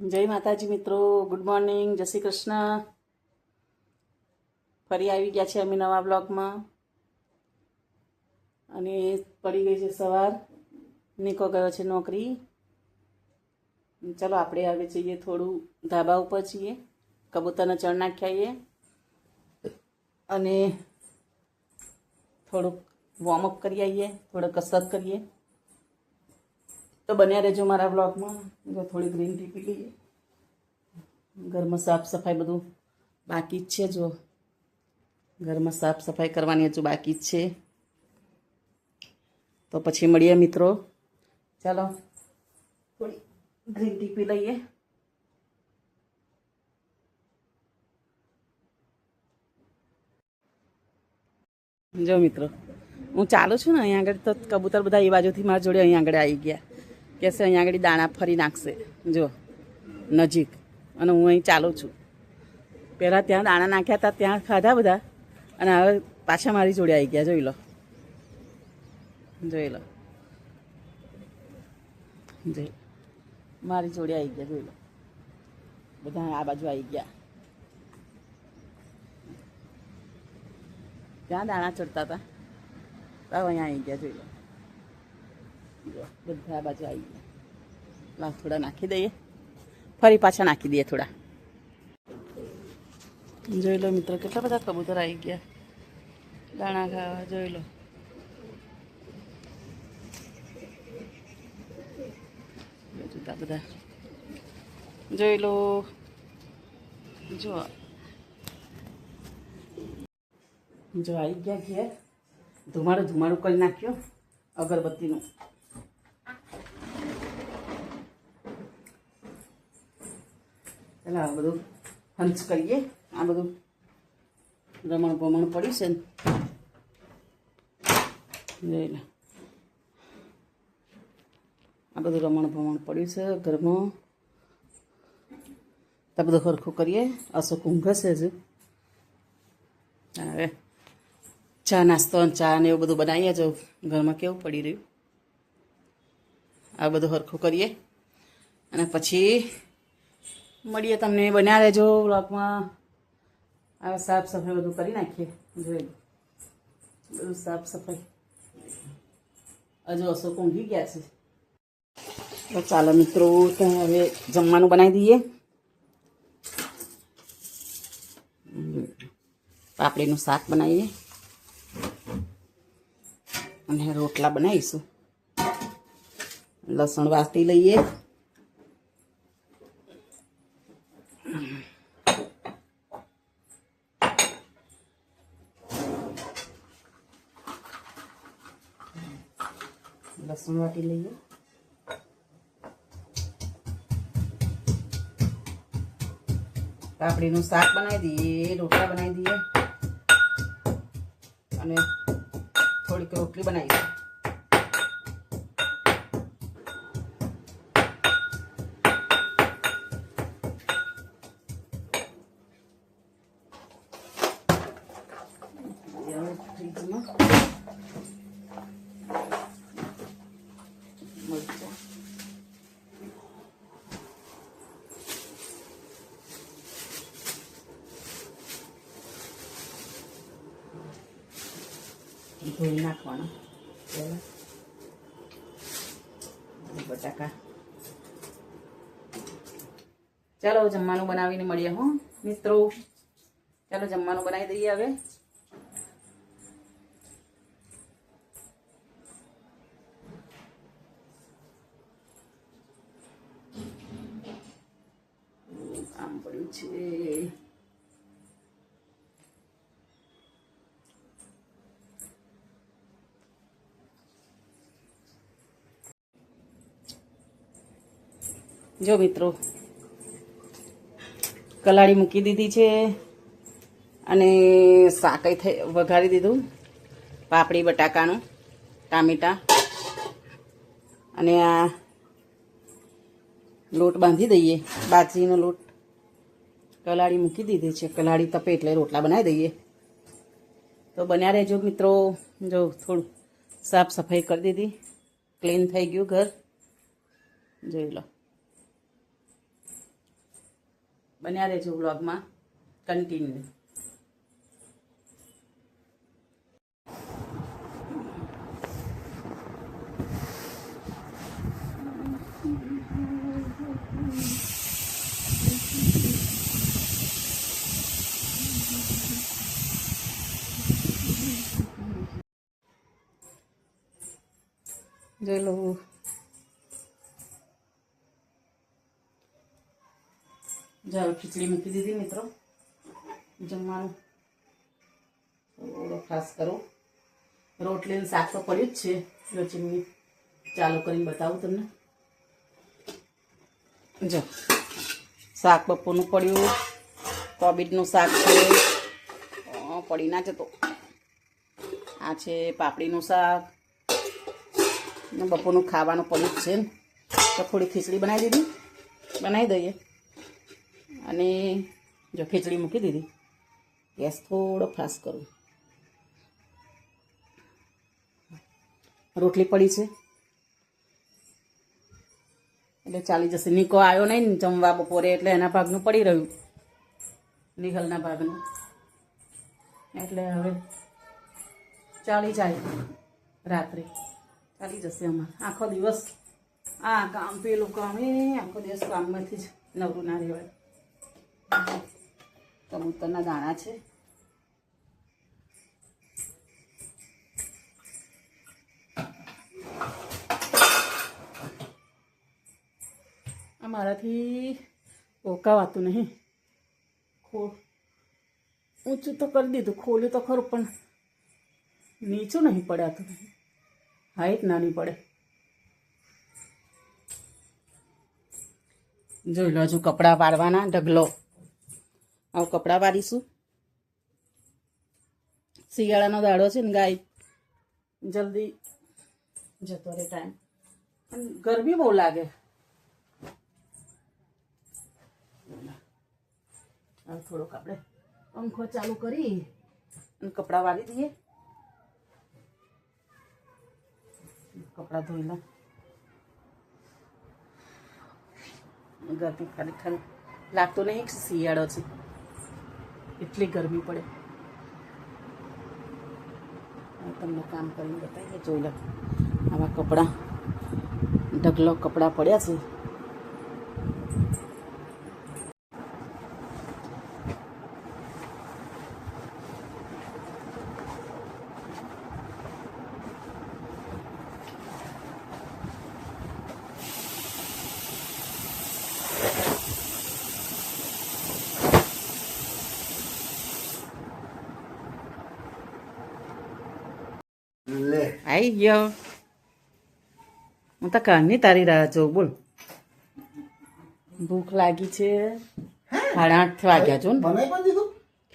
જય માતાજી મિત્રો ગુડ મોર્નિંગ જય શ્રી કૃષ્ણ. ફરી આવી ગયા છે અમે નવા બ્લોગમાં. અને પડી ગઈ છે સવાર. નીકો ગયો છે નોકરી. ચલો આપણે હવે જઈએ થોડું ધાબા ઉપર છીએ. કબૂતરને ચણ નાખ્યાઈએ. અને થોડુંક વોર્મઅપ કરી આવીએ થોડો કસરત કરીએ. તો બન્યા રહેજો મારા બ્લોગમાં જો થોડી ગ્રીન ટી પી લઈએ. ઘરમાં સાફ સફાઈ બધું બાકી જ છે, જો. ઘરમાં સાફ સફાઈ કરવાની હજુ બાકી જ છે. તો પછી મળીએ મિત્રો. ચાલો. થોડી ગ્રીન ટી પી લઈએ. જો મિત્રો, હું ચાલુ છું ને અહીંયા આગળ તો કબૂતર બધા એ બાજુથી મારા જોડે અહીંયા આગળ આવી ગયા. કે છે, અહીંયા આગળ દાણા ફરી નાખશે. જો, નજીક. અને હું અહીં ચાલું છું. પહેલાં ત્યાં દાણા નાખ્યા હતા, ત્યાં ખાધા બધા. અને હવે પાછા મારી જોડે આવી ગયા. જોઈ લો. જોઈ લો. જોઈ મારી જોડે આવી ગયા, જોઈ લો. બધા આ બાજુ આવી ગયા. ત્યાં દાણા ચડતા હતા. તો અહીંયા આવી ગયા, જોઈ લો. જો, બધા બાજુ આવી ગયા. થોડા નાખી દઈએ. ફરી પાછા નાખી દઈએ થોડા. જોઈ લો મિત્રો કેટલા બધા કબૂતર આવી ગયા. દાણા ખાવા જોઈ લો. જુદા બધા. જોઈ લો. જો. જો આવી ગયા ઘેર. ધુમાડો ધુમાડો કરી નાખ્યો. અગરબત્તીનું. ચાલો આ બધું હંચ કરીએ. આ બધું રમણ ભમણ પડ્યું છે ને. આ બધું રમણ ભમણ પડ્યું છે ઘરમાં. તો બધું સરખું કરીએ. અશોક ઊંઘશે હજુ હવે ચા નાસ્તો અને ચા ને એવું બધું બનાવીએ જો. ઘરમાં કેવું પડી રહ્યું. આ બધું સરખું કરીએ. અને પછી મળીએ તમને બન્યા રહેજો બ્લોગમાં આ સાફ સફાઈ બધું કરી નાખીએ. જોઈ બધું સાફ સફાઈ હજુ અશોક ઊંઘી ગયા છે. તો ચાલો મિત્રો ત્યાં હવે જમવાનું બનાવી દઈએ. પાપડીનું શાક બનાવીએ. અને રોટલા બનાવીશું. લસણ વાસી લઈએ. લસણ વાટી લઈએ. પાપડીનું શાક બનાવી દઈએ, રોટલા બનાવી દઈએ. અને થોડીક રોટલી બનાવી હવે ફ્રીજમાં મરચાં ધોઈ નાખવાનો. બટાકા. ચાલો, જમવાનું બનાવીને મળીએ હો, મિત્રો. ચાલો, જમવાનું બનાવી દઈએ હવે. કામ પડ્યું છે. જો મિત્રો, કલાળી મૂકી દીધી છે અને શાકઈ થઈ, વઘારી દીધું પાપડી, બટાકાનું, ટામેટા અને આ લોટ બાંધી દઈએ, બાજરીનો લોટ. કલાળી મૂકી દીધી છે, કલાળી તપે એટલે રોટલા બનાવી દઈએ. તો બન્યા રહેજો મિત્રો, જો થોડું સાફ સફાઈ કરી દીધી, ક્લીન થઈ ગયું ઘર. જોઈ લો. બન્યા રહેજો વ્લોગમાં કન્ટિન્યુ જોઈ લો. જાઓ ખીચડી મૂકી દીધી મિત્રો. જમવાનું. થોડો ખાસ કરો. રોટલી ને શાક તો પડ્યું જ છે. રચીની ચાલુ કરીને બતાવું તમને. જો. શાક બપોરનું પડ્યું. કોબીજનું શાક છે. પડી ના જતો. આ છે પાપડીનું શાક. બપોરનું ખાવાનું પડ્યું જ છે. તો થોડી ખીચડી બનાવી દીધી. બનાવી દઈએ. અને જો ખીચડી મૂકી દીધી, ગેસ થોડો ફાસ્ટ કરું. રોટલી પડી છે. એટલે ચાલી જશે. નિકો આવ્યો નહીં જમવા બપોરે, એટલે એના ભાગનું પડી રહ્યું. નિખલના ભાગનું. એટલે હવે ચાલી જાય રાત્રે. ચાલી જશે અમારે. આખો દિવસ. આ કામ, પેલું કામ, એ આખો દિવસ કામમાંથી જ નવરું ના રહેવાય. કબૂતરના દાણા છે. મારાથી ઓકાવાતું નહીં. ખો ઊંચું તો કરી દીધું, ખોલ્યું તો ખરું, પણ નીચું નહીં પડાતું હાઈટ નાની પડે. જોઈ લો હજુ કપડાં પાડવાના ઢગલો. આવું કપડાં વારીશું. શિયાળાનો દાડો છે ને ગાય, જલ્દી જતો રહે ટાઈમ ગરમી બહુ લાગે. હવે થોડોક આપણે પંખો ચાલુ કરી અને કપડાં વાળી દઈએ. કપડાં ધોઈ લો. ગરમી ખાલી ખાલી લાગતો નહીં શિયાળો છે. એટલી ગરમી પડે. તમને કામ કરીને બતાવીએ જોઈ લો આવા કપડાં, ઢગલો કપડાં પડ્યા છે. આઈ ગયો હું તો કારની તારી રાહ જોઉં બોલ ભૂખ લાગી છે સાડા આઠ વાગ્યા છો ને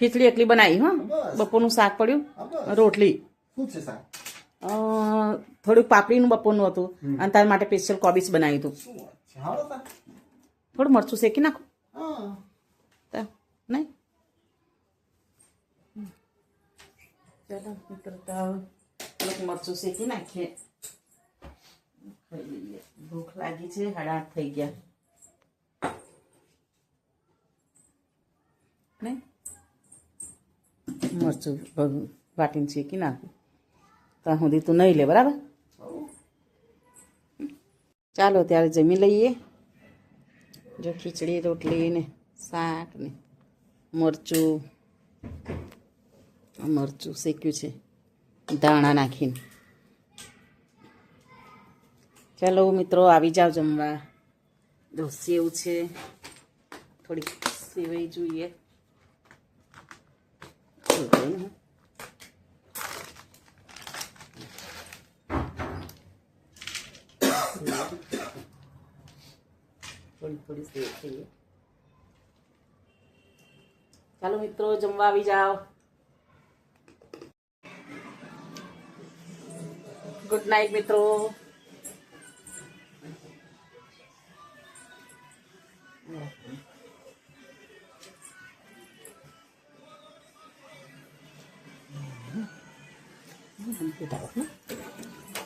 ખીચડી એટલી બનાવી હા બપોરનું શાક પડ્યું રોટલી શું છે સાહેબ અ, થોડુંક પાપડીનું બપોરનું હતું અને તારા માટે સ્પેશિયલ કોબીસ બનાવ્યું હતું થોડું મરચું શેકી નાખો નહીં ચલો મિત્રો થોડુંક મરચું શેકી નાખીએ. લઈએ ભૂખ લાગી છે સાડા થઈ ગયા. મરચું વાટીને શેકી નાખું. ત્યાં સુધી તું નહીં લે, બરાબર? ચાલો, ત્યારે જમી લઈએ. જો ખીચડી, રોટલી ને શાક ને મરચું. મરચું શેક્યું છે. ધાણા નાખીને. ચાલો મિત્રો, આવી જાઓ જમવા. જો સેવ છે. થોડીક સેવાઈ જોઈએ. થોડી થોડી સેવ ચાલો મિત્રો, જમવા આવી જાઓ. ગુડ નાઇટ મિત્રો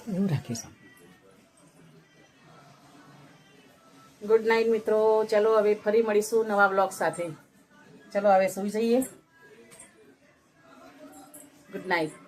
એવું રાખીશું ગુડ નાઇટ મિત્રો ચલો, હવે ફરી મળીશું નવા બ્લોગ સાથે. ચલો, હવે સુઈ જઈએ. Good night